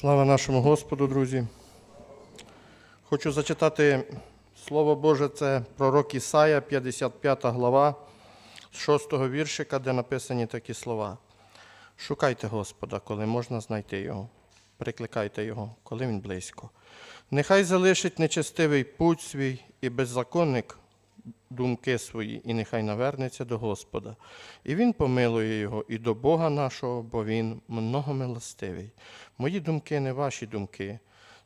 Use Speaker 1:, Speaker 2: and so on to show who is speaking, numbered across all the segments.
Speaker 1: Слава нашому Господу, друзі. Хочу зачитати Слово Боже, це пророк Ісая, 55 глава, з 6 віршика, де написані такі слова. Шукайте Господа, коли можна знайти Його. Прикликайте Його, коли Він близько. Нехай залишить нечестивий путь свій і беззаконник думки свої, і нехай навернеться до Господа. І Він помилує його і до Бога нашого, бо Він многомилостивий. Мої думки не ваші думки,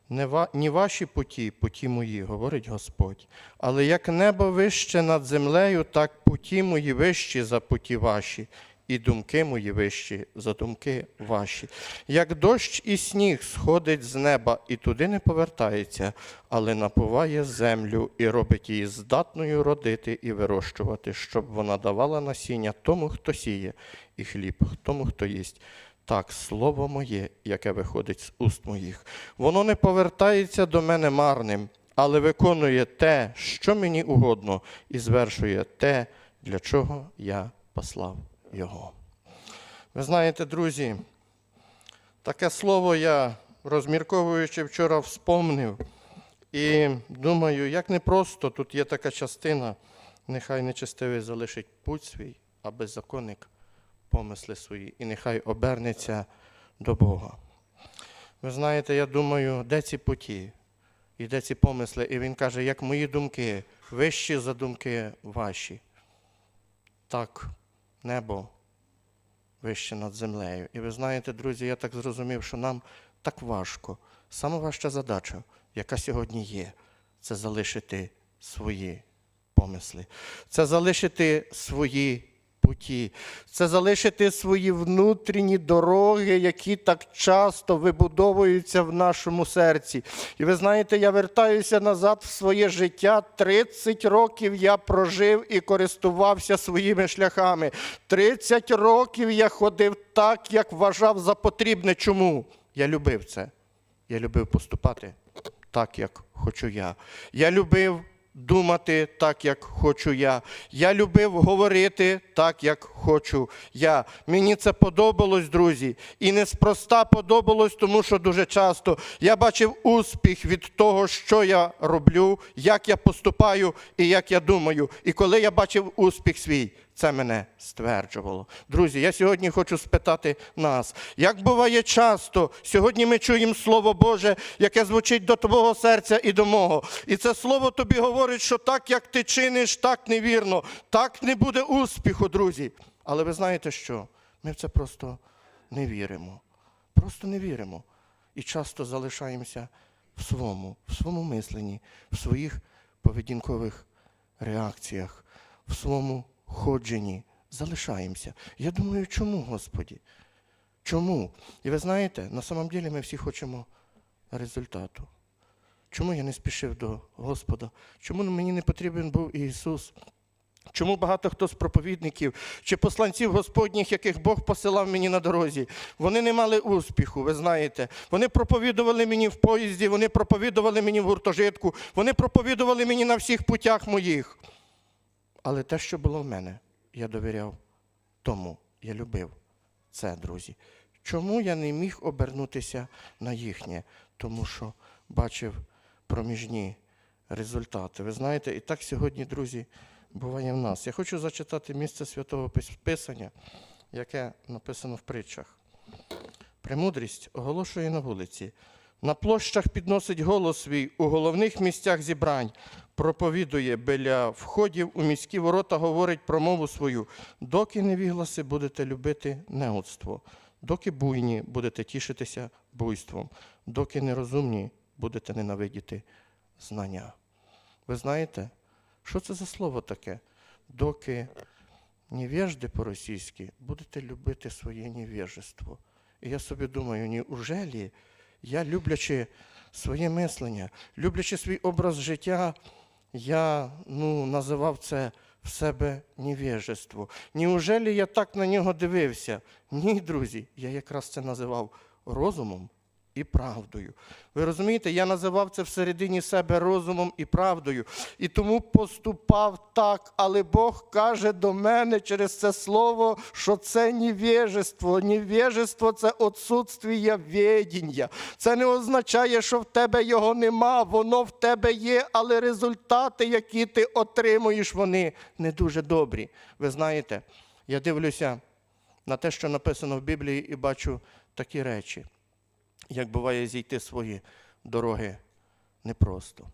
Speaker 1: не ва, ні ваші путі, путі мої, говорить Господь. Але як небо вище над землею, так путі мої вищі за путі ваші, і думки мої вищі за думки ваші. Як дощ і сніг сходить з неба і туди не повертається, але напуває землю і робить її здатною родити і вирощувати, щоб вона давала насіння тому, хто сіє, і хліб тому, хто їсть. Так, слово моє, яке виходить з уст моїх, воно не повертається до мене марним, але виконує те, що мені угодно, і звершує те, для чого я послав його. Ви знаєте, друзі, таке слово я, розмірковуючи вчора, вспомнив. І думаю, як непросто тут є така частина, нехай нечестивий залишить путь свій, а беззаконник помисли свої, і нехай обернеться до Бога. Ви знаєте, я думаю, де ці путі, і де ці помисли? І він каже, як мої думки, вищі за думки ваші. Так, небо вище над землею. І ви знаєте, друзі, я так зрозумів, що нам так важко. Сама важча задача, яка сьогодні є, це залишити свої помисли, це залишити свої путі, це залишити свої внутрішні дороги, які так часто вибудовуються в нашому серці. І ви знаєте, я вертаюся назад в своє життя. 30 років я прожив і користувався своїми шляхами. 30 років я ходив так, як вважав за потрібне. Чому? Я любив це. Я любив поступати так, як хочу я. Я любив думати так, як хочу я. Я любив говорити так, як хочу я. Мені це подобалось, друзі. І неспроста подобалось, тому що дуже часто я бачив успіх від того, що я роблю, як я поступаю і як я думаю. І коли я бачив успіх свій, це мене стверджувало. Друзі, я сьогодні хочу спитати нас, як буває часто, сьогодні ми чуємо Слово Боже, яке звучить до твого серця і до мого. І це слово тобі говорить, що так, як ти чиниш, так невірно, так не буде успіху, друзі. Але ви знаєте що? Ми в це просто не віримо. Просто не віримо. І часто залишаємося в своєму, в своєму мисленні, в своїх поведінкових реакціях, в своєму ходженні. Залишаємося. Я думаю, чому, Господі? Чому? І ви знаєте, на самом деле ми всі хочемо результату. Чому я не спішив до Господа? Чому мені не потрібен був Ісус? Чому багато хто з проповідників чи посланців Господніх, яких Бог посилав мені на дорозі, вони не мали успіху, ви знаєте. Вони проповідували мені в поїзді, вони проповідували мені в гуртожитку, вони проповідували мені на всіх путях моїх. Але те, що було в мене, я довіряв тому, я любив це, друзі. Чому я не міг обернутися на їхнє? Тому що бачив проміжні результати. Ви знаєте, і так сьогодні, друзі, буває в нас. Я хочу зачитати місце святого Пис- Писання, яке написано в притчах. Премудрість оголошує на вулиці, на площах підносить голос свій, у головних місцях зібрань, проповідує біля входів у міські ворота, говорить про мову свою. Доки невігласи будете любити неудство, доки буйні будете тішитися буйством, доки нерозумні будете ненавидіти знання. Ви знаєте, що це за слово таке? Доки невежди по-російськи будете любити своє невежество. І я собі думаю, неужели я, люблячи своє мислення, люблячи свій образ життя, я ну, називав це в себе невежество. Неужели я так на нього дивився? Ні, друзі, я якраз це називав розумом і правдою. Ви розумієте, я називав це всередині себе розумом і правдою. І тому поступав так. Але Бог каже до мене через це слово, що це невежество. Невежество – це отсутствие ведіння. Це не означає, що в тебе його нема, воно в тебе є, але результати, які ти отримуєш, вони не дуже добрі. Ви знаєте, я дивлюся на те, що написано в Біблії, і бачу такі речі як буває зійти свої дороги непросто.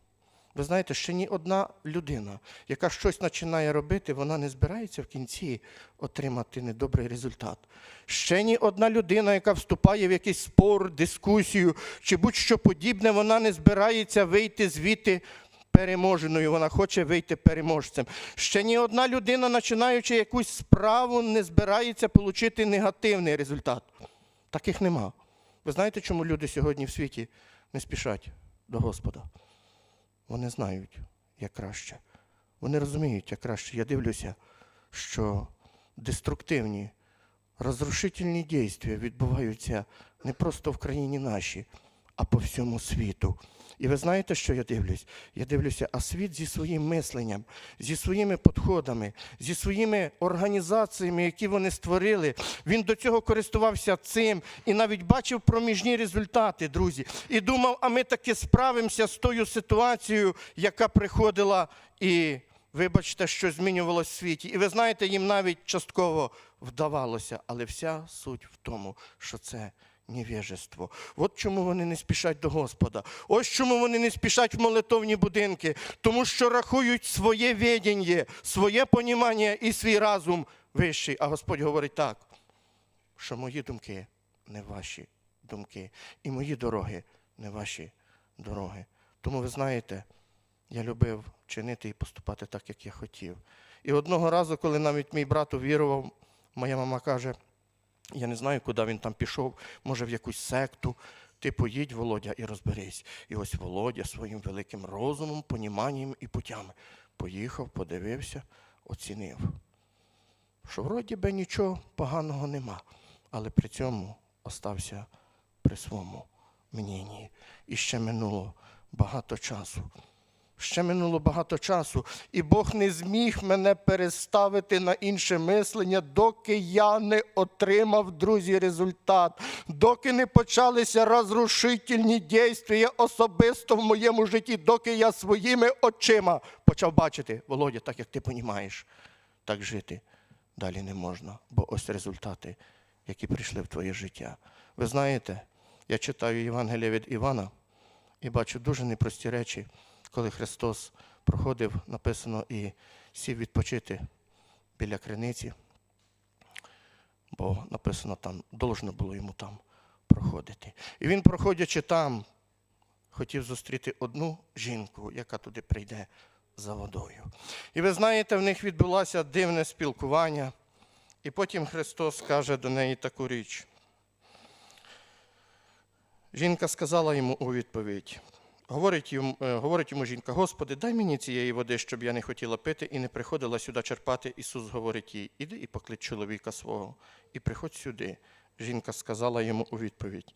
Speaker 1: Ви знаєте, ще ні одна людина, яка щось починає робити, вона не збирається в кінці отримати недобрий результат. Ще ні одна людина, яка вступає в якийсь спор, дискусію чи будь-що подібне, вона не збирається вийти звідти переможеною, вона хоче вийти переможцем. Ще ні одна людина, починаючи якусь справу, не збирається отримати негативний результат. Таких нема. Ви знаєте, чому люди сьогодні в світі не спішать до Господа? Вони знають, як краще. Вони розуміють, як краще. Я дивлюся, що деструктивні, розрушительні дійства відбуваються не просто в країні нашій, а по всьому світу. І ви знаєте, що я дивлюсь? Я дивлюся, а світ зі своїм мисленням, зі своїми підходами, зі своїми організаціями, які вони створили, він до цього користувався цим і навіть бачив проміжні результати, друзі. І думав, а ми таки справимося з тою ситуацією, яка приходила і. Вибачте, що змінювалося в світі. І ви знаєте, їм навіть частково вдавалося, але вся суть в тому, що це невежество. От чому вони не спішать до Господа. Ось чому вони не спішать в молитовні будинки, тому що рахують своє відіння, своє понімання і свій разум вищий. А Господь говорить так, що мої думки не ваші думки, і мої дороги не ваші дороги. Тому ви знаєте, я любив чинити і поступати так, як я хотів. І одного разу, коли навіть мій брат увірував, моя мама каже, я не знаю, куди він там пішов, може в якусь секту. Ти поїдь, Володя, і розберись. І ось Володя своїм великим розумом, поніманням і путями поїхав, подивився, оцінив. Що вроді би нічого поганого нема, але при цьому остався при своєму мненні. І ще минуло багато часу. Ще минуло багато часу, і Бог не зміг мене переставити на інше мислення, доки я не отримав, друзі, результат, доки не почалися розрушительні дійства особисто в моєму житті, доки я своїми очима почав бачити, Володя, так як ти понімаєш, так жити далі не можна, бо ось результати, які прийшли в твоє життя. Ви знаєте, я читаю Євангелія від Івана і бачу дуже непрості речі коли Христос проходив, написано, і сів відпочити біля криниці, бо написано там, должно було йому там проходити. І він, проходячи там, хотів зустріти одну жінку, яка туди прийде за водою. І ви знаєте, в них відбулося дивне спілкування, і потім Христос каже до неї таку річ. Жінка сказала йому у відповідь. Говорить йому, е, говорить йому жінка, Господи, дай мені цієї води, щоб я не хотіла пити і не приходила сюди черпати. Ісус говорить їй, іди і поклич чоловіка свого, і приходь сюди. Жінка сказала йому у відповідь: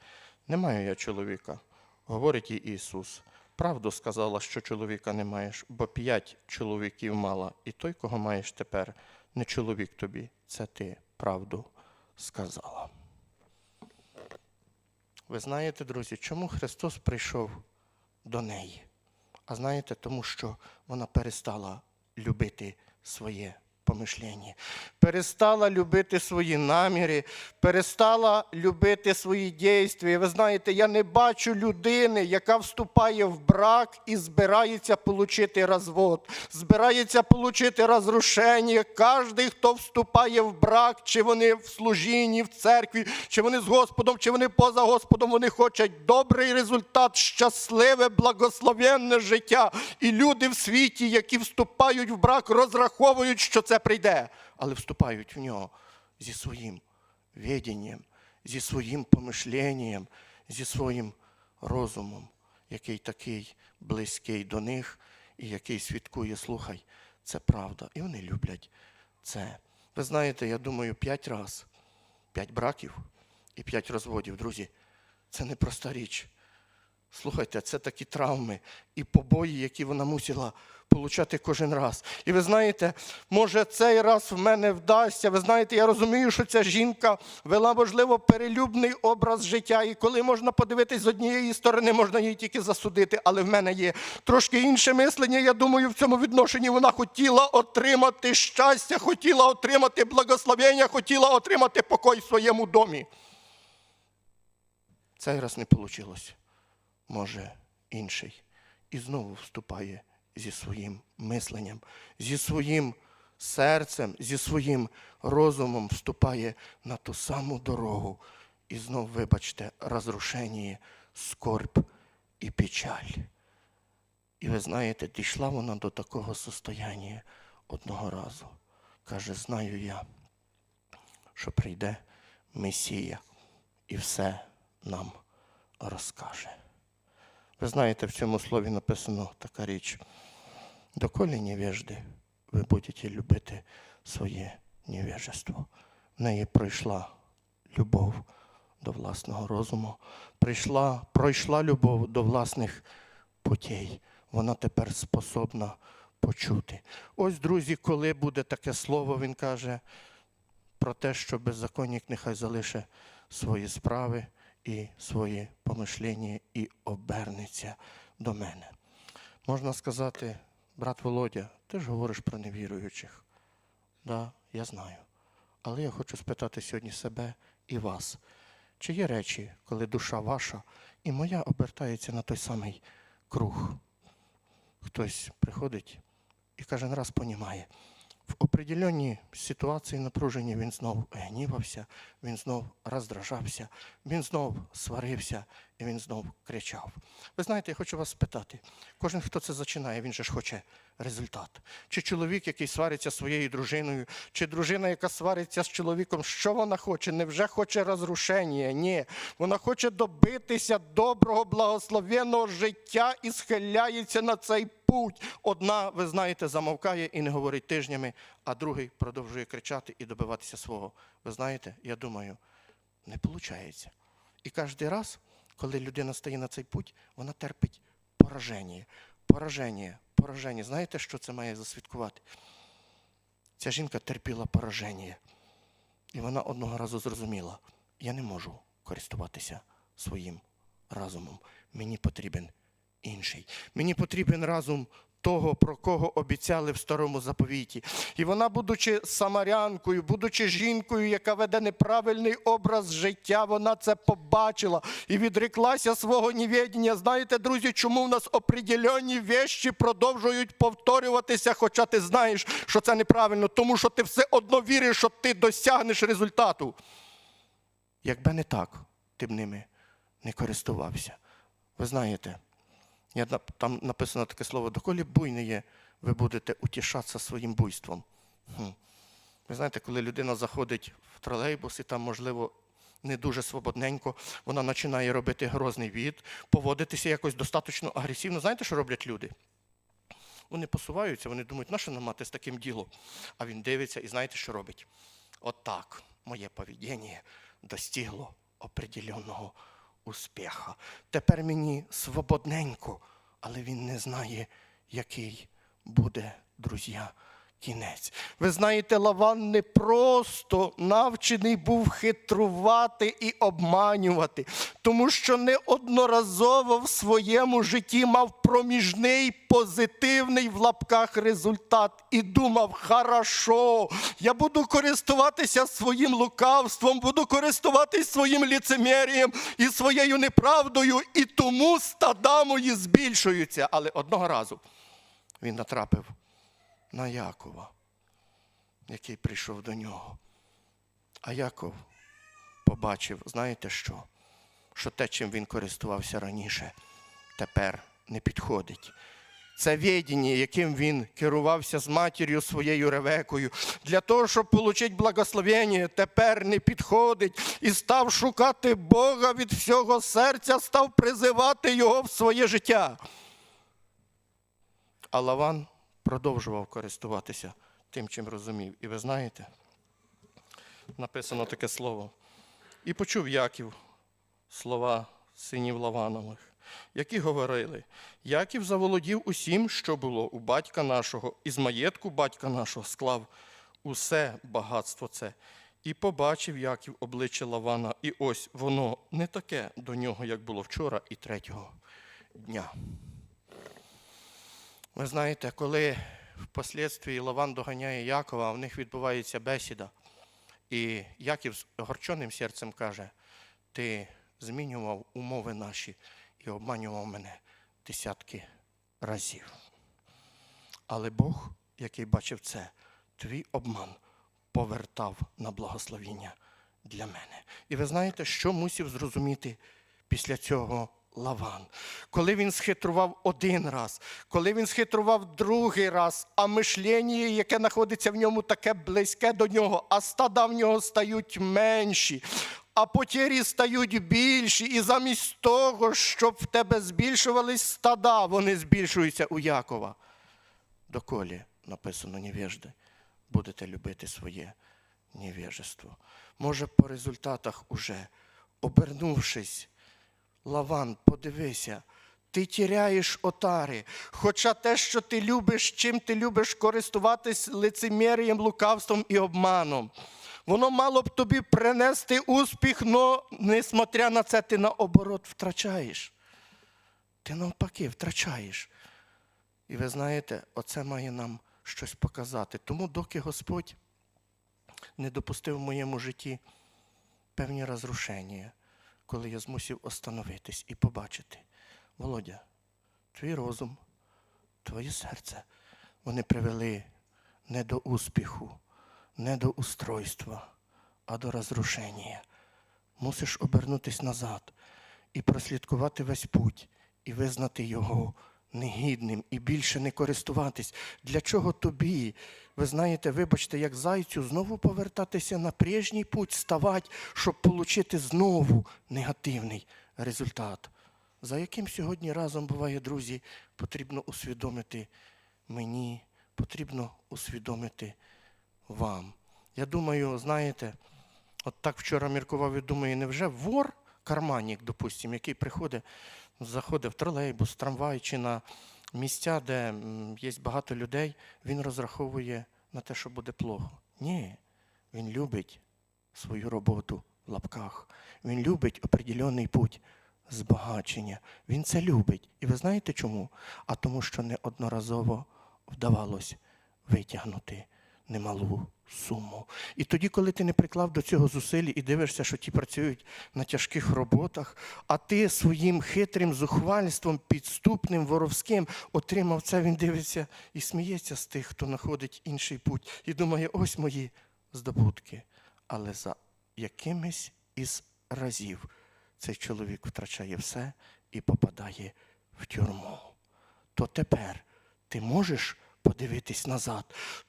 Speaker 1: Не маю я чоловіка. Говорить їй Ісус. Правду сказала, що чоловіка не маєш, бо п'ять чоловіків мала, і той, кого маєш тепер, не чоловік тобі, це ти правду сказала. Ви знаєте, друзі, чому Христос прийшов до неї. А знаєте, тому що вона перестала любити своє помишлення, перестала любити свої наміри, перестала любити свої дійства. І ви знаєте, я не бачу людини, яка вступає в брак і збирається отримати розвод, збирається отримати розрушення. Кожен, хто вступає в брак, чи вони в служінні, в церкві, чи вони з Господом, чи вони поза Господом, вони хочуть добрий результат, щасливе, благословенне життя. І люди в світі, які вступають в брак, розраховують, що це прийде, але вступають в нього зі своїм відінням, зі своїм помишленням, зі своїм розумом, який такий близький до них і який свідкує, слухай, це правда. І вони люблять це. Ви знаєте, я думаю, п'ять раз, п'ять браків і п'ять розводів, друзі, це не проста річ. Слухайте, це такі травми і побої, які вона мусила получати кожен раз. І ви знаєте, може цей раз в мене вдасться. Ви знаєте, я розумію, що ця жінка вела, можливо, перелюбний образ життя. І коли можна подивитись з однієї сторони, можна її тільки засудити. Але в мене є трошки інше мислення. Я думаю, в цьому відношенні вона хотіла отримати щастя, хотіла отримати благословення, хотіла отримати покой в своєму домі. Цей раз не вийшло може інший. І знову вступає зі своїм мисленням, зі своїм серцем, зі своїм розумом вступає на ту саму дорогу. І знов, вибачте, розрушення, скорб і печаль. І ви знаєте, дійшла вона до такого состояння одного разу. Каже, знаю я, що прийде Месія і все нам розкаже. Ви знаєте, в цьому слові написано така річ. Доколі невежди, ви будете любити своє невежество. В неї пройшла любов до власного розуму, прийшла, пройшла любов до власних путей. Вона тепер способна почути. Ось, друзі, коли буде таке слово, він каже про те, що беззаконник нехай залише свої справи і свої помишлення і обернеться до мене. Можна сказати, брат Володя, ти ж говориш про невіруючих. Да, я знаю. Але я хочу спитати сьогодні себе і вас. Чи є речі, коли душа ваша і моя обертається на той самий круг? Хтось приходить і кожен раз понімає. В определенній ситуації напруження він знов гнівався, він знов роздражався, він знов сварився і він знов кричав. Ви знаєте, я хочу вас спитати, кожен, хто це зачинає, він же ж хоче результат. Чи чоловік, який свариться своєю дружиною, чи дружина, яка свариться з чоловіком, що вона хоче? Невже хоче розрушення? Ні. Вона хоче добитися доброго, благословенного життя і схиляється на цей путь. Одна, ви знаєте, замовкає і не говорить тижнями, а другий продовжує кричати і добиватися свого. Ви знаєте, я думаю, не виходить. І кожен раз, коли людина стає на цей путь, вона терпить пораження. Пораження, пораження. Знаєте, що це має засвідкувати? Ця жінка терпіла пораження. І вона одного разу зрозуміла: я не можу користуватися своїм разумом. Мені потрібен інший. Мені потрібен разум того, про кого обіцяли в старому заповіті. І вона, будучи самарянкою, будучи жінкою, яка веде неправильний образ життя, вона це побачила і відреклася свого невідіння. Знаєте, друзі, чому в нас определенні вещі продовжують повторюватися, хоча ти знаєш, що це неправильно, тому що ти все одно віриш, що ти досягнеш результату. Якби не так, ти б ними не користувався. Ви знаєте, я, там написано таке слово, доколі буйне є, ви будете утішатися своїм буйством. Хм. Ви знаєте, коли людина заходить в тролейбус і там, можливо, не дуже свободненько, вона починає робити грозний від, поводитися якось достатньо агресивно. Знаєте, що роблять люди? Вони посуваються, вони думають, на що нам мати з таким ділом? А він дивиться і знаєте, що робить? Отак моє поведіння достигло определеного успіха. Тепер мені свободненько, але він не знає, який буде, друзі, кінець. Ви знаєте, Лаван не просто навчений був хитрувати і обманювати, тому що неодноразово в своєму житті мав проміжний позитивний в лапках результат і думав: хорошо, я буду користуватися своїм лукавством, буду користуватись своїм ліцемерієм і своєю неправдою, і тому стада мої збільшуються. Але одного разу він натрапив на Якова, який прийшов до нього. А Яков побачив, знаєте що? Що те, чим він користувався раніше, тепер не підходить. Це відіння, яким він керувався з матір'ю своєю Ревекою, для того, щоб отримати благословення, тепер не підходить і став шукати Бога від всього серця, став призивати його в своє життя. А Лаван продовжував користуватися тим, чим розумів. І ви знаєте, написано таке слово. І почув Яків слова синів Лаванових, які говорили: Яків заволодів усім, що було у батька нашого, і з маєтку батька нашого склав усе багатство це. І побачив Яків обличчя Лавана, і ось воно не таке до нього, як було вчора і третього дня. Ви знаєте, коли впоследствії Лаван доганяє Якова, в них відбувається бесіда. І Яків з горчоним серцем каже: Ти змінював умови наші і обманював мене десятки разів. Але Бог, який бачив це, твій обман повертав на благословіння для мене. І ви знаєте, що мусив зрозуміти після цього Лаван? Коли він схитрував один раз, коли він схитрував другий раз, а мишлення, яке знаходиться в ньому, таке близьке до нього, а стада в нього стають менші. А потері стають більші, і замість того, щоб в тебе збільшувались стада, вони збільшуються у Якова. Доколі написано невежди, будете любити своє невежество. Може, по результатах уже, обернувшись, Лаван, подивися, ти тіряєш отари. Хоча те, що ти любиш, чим ти любиш користуватись лицемір'ям, лукавством і обманом. Воно мало б тобі принести успіх, але, несмотря на це, ти наоборот втрачаєш. Ти навпаки втрачаєш. І ви знаєте, оце має нам щось показати. Тому, доки Господь не допустив в моєму житті певні розрушення, коли я змусив остановитись і побачити, Володя, твій розум, твоє серце, вони привели не до успіху, не до устройства, а до розрушення. Мусиш обернутись назад і прослідкувати весь путь, і визнати його негідним і більше не користуватись. Для чого тобі? Ви знаєте, вибачте, як зайцю, знову повертатися на прежній путь, ставати, щоб отримати знову негативний результат. За яким сьогодні разом буває, друзі, потрібно усвідомити мені, потрібно усвідомити вам. Я думаю, знаєте, от так вчора міркував і думаю, невже вор, карманник, допустимо, який приходить, заходить в тролейбус, трамвай чи на місця, де є багато людей, він розраховує на те, що буде плохо. Ні, він любить свою роботу в лапках. Він любить определений путь збагачення. Він це любить. І ви знаєте чому? А тому, що неодноразово вдавалось витягнути немалу суму. І тоді, коли ти не приклав до цього зусиль і дивишся, що ті працюють на тяжких роботах, а ти своїм хитрим зухвальством, підступним, воровським отримав це, він дивиться і сміється з тих, хто знаходить інший путь, і думає, ось мої здобутки. Але за якимись із разів цей чоловік втрачає все і попадає в тюрму. То тепер ти можеш подивитись назад,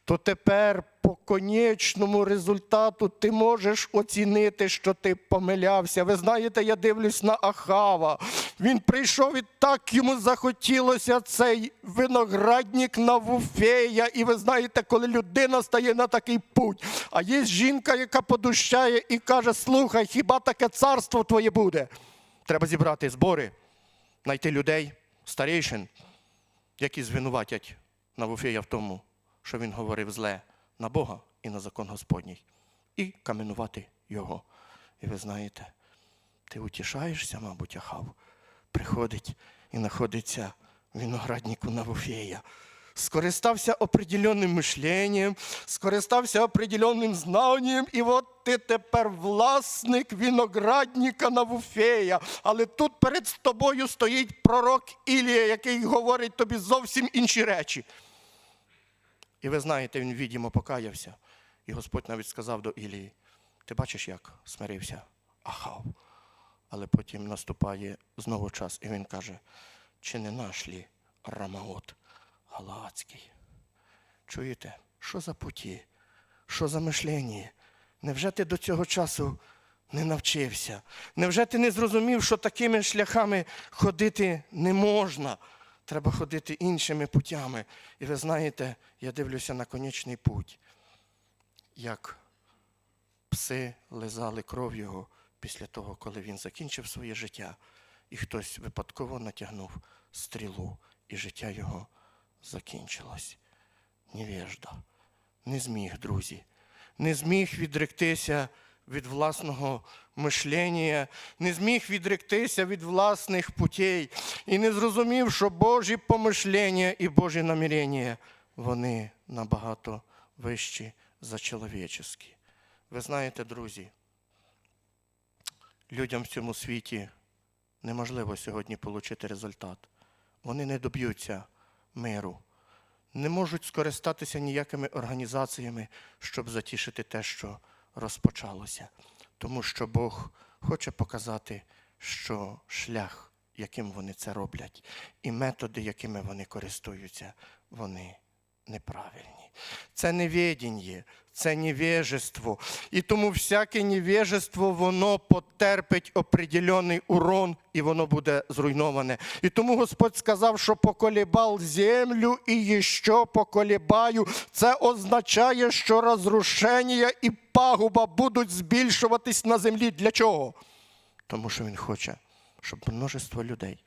Speaker 1: то тепер по конечному результату ти можеш оцінити, що ти помилявся. Ви знаєте, я дивлюсь на Ахава. Він прийшов і так йому захотілося цей виноградник на Вуфея. І ви знаєте, коли людина стає на такий путь, а є жінка, яка подущає і каже: Слухай, хіба таке царство твоє буде? Треба зібрати збори, знайти людей, старейшин, які звинуватять Навуфея в тому, що він говорив зле на Бога і на закон Господній, і каменувати його. І ви знаєте, ти утішаєшся, мабуть, Ахав, приходить і знаходиться в винограднику Навуфея. Скористався определенним мишленням, скористався определенним знанням, і от ти тепер власник виноградника Навуфея. Але тут перед тобою стоїть пророк Ілія, який говорить тобі зовсім інші речі. І ви знаєте, він відімо покаявся. І Господь навіть сказав до Ілії: ти бачиш, як смирився Ахав. Але потім наступає знову час, і він каже: чи не наш лі Рамаот Галаацький? Чуєте, що за путі? Що за мишлення? Невже ти до цього часу не навчився? Невже ти не зрозумів, що такими шляхами ходити не можна? Треба ходити іншими путями. І ви знаєте, я дивлюся на конечний путь, як пси лизали кров його після того, коли він закінчив своє життя. і хтось випадково натягнув стрілу, і життя його закінчилось. Невежда. Не зміг, друзі, не зміг відректися від власного мишлення, не зміг відректися від власних путей і не зрозумів, що Божі помишлення і Божі намірення, вони набагато вищі за чоловічі. Ви знаєте, друзі, людям в цьому світі неможливо сьогодні отримати результат. Вони не доб'ються миру, не можуть скористатися ніякими організаціями, щоб затішити те, що розпочалося. Тому що Бог хоче показати, що шлях, яким вони це роблять, і методи, якими вони користуються, вони неправильні. Це невідіння, це невежество. І тому всяке невежество, воно потерпить определений урон, і воно буде зруйноване. І тому Господь сказав, що поколібав землю і ще поколібаю. Це означає, що розрушення і пагуба будуть збільшуватись на землі. Для чого? Тому що Він хоче, щоб множество людей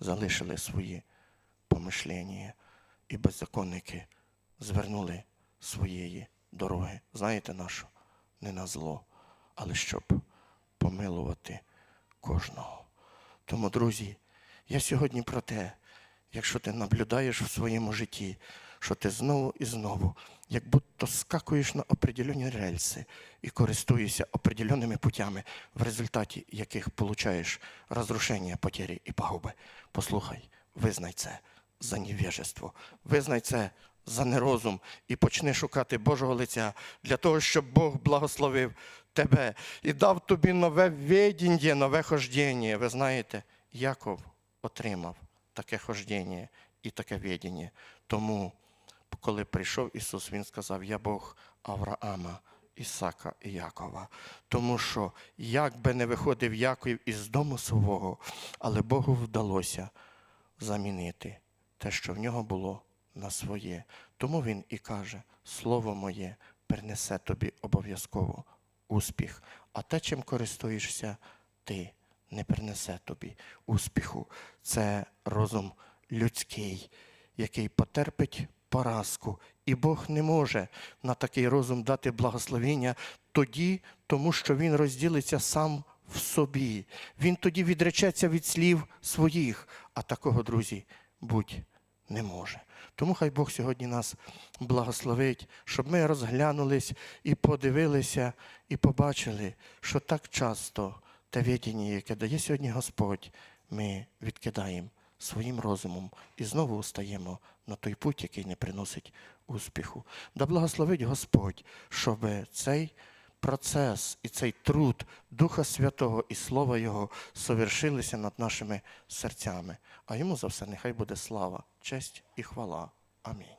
Speaker 1: залишили свої помишлення і беззаконники звернули своєї дороги. Знаєте нашу? Не на зло, але щоб помилувати кожного. Тому, друзі, я сьогодні про те, якщо ти наблюдаєш в своєму житті, що ти знову і знову, як будто скакуєш на определені рельси і користуєшся определеними путями, в результаті яких получаєш розрушення, потері і пагуби. Послухай, визнай це за невежество, визнай це за нерозум і почни шукати Божого лиця для того, щоб Бог благословив тебе і дав тобі нове видіння, нове хождіння. Ви знаєте, Яков отримав таке хождіння і таке видіння. Тому, коли прийшов Ісус, Він сказав: Я Бог Авраама. Ісака і Якова. Тому що як би не виходив Яків із дому свого, але Богу вдалося замінити те, що в нього було на своє. Тому він і каже: Слово моє принесе тобі обов'язково успіх, а те, чим користуєшся ти, не принесе тобі успіху. Це розум людський, який потерпить поразку. І Бог не може на такий розум дати благословення тоді, тому що він розділиться сам в собі. Він тоді відречеться від слів своїх, а такого, друзі, будь не може. Тому хай Бог сьогодні нас благословить, щоб ми розглянулись і подивилися, і побачили, що так часто те відіння, яке дає сьогодні Господь, ми відкидаємо своїм розумом і знову устаємо на той путь, який не приносить успіху. Да благословить Господь, щоб цей процес і цей труд Духа Святого і Слова Його совершилися над нашими серцями. А йому за все нехай буде слава, честь і хвала. Амінь.